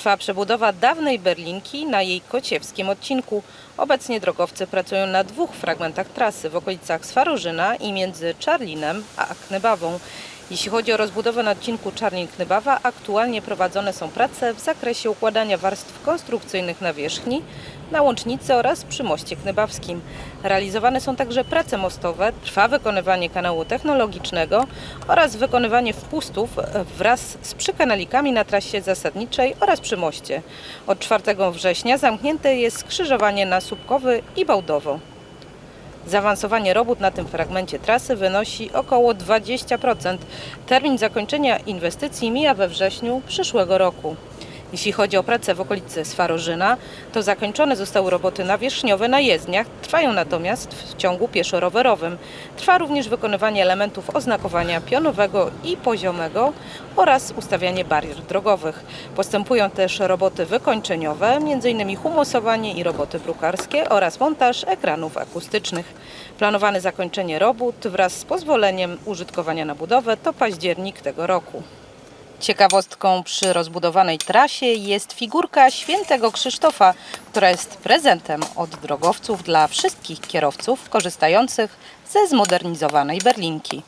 Trwa przebudowa dawnej Berlinki na jej kociewskim odcinku. Obecnie drogowcy pracują na dwóch fragmentach trasy w okolicach Swarożyna i między Czarlinem a Knybawą. Jeśli chodzi o rozbudowę na odcinku Czarlin-Knybawa, aktualnie prowadzone są prace w zakresie układania warstw konstrukcyjnych na wierzchni, na łącznicy oraz przy moście knybawskim. Realizowane są także prace mostowe, trwa wykonywanie kanału technologicznego oraz wykonywanie wpustów wraz z przykanalikami na trasie zasadniczej oraz przy moście. Od 4 września zamknięte jest skrzyżowanie na Słupkowy i Bałdowo. Zaawansowanie robót na tym fragmencie trasy wynosi około 20%. Termin zakończenia inwestycji mija we wrześniu przyszłego roku. Jeśli chodzi o pracę w okolicy Swarożyna, to zakończone zostały roboty nawierzchniowe na jezdniach, trwają natomiast w ciągu pieszo-rowerowym. Trwa również wykonywanie elementów oznakowania pionowego i poziomego oraz ustawianie barier drogowych. Postępują też roboty wykończeniowe, m.in. humusowanie i roboty brukarskie oraz montaż ekranów akustycznych. Planowane zakończenie robót wraz z pozwoleniem użytkowania na budowę to październik tego roku. Ciekawostką przy rozbudowanej trasie jest figurka świętego Krzysztofa, która jest prezentem od drogowców dla wszystkich kierowców korzystających ze zmodernizowanej Berlinki.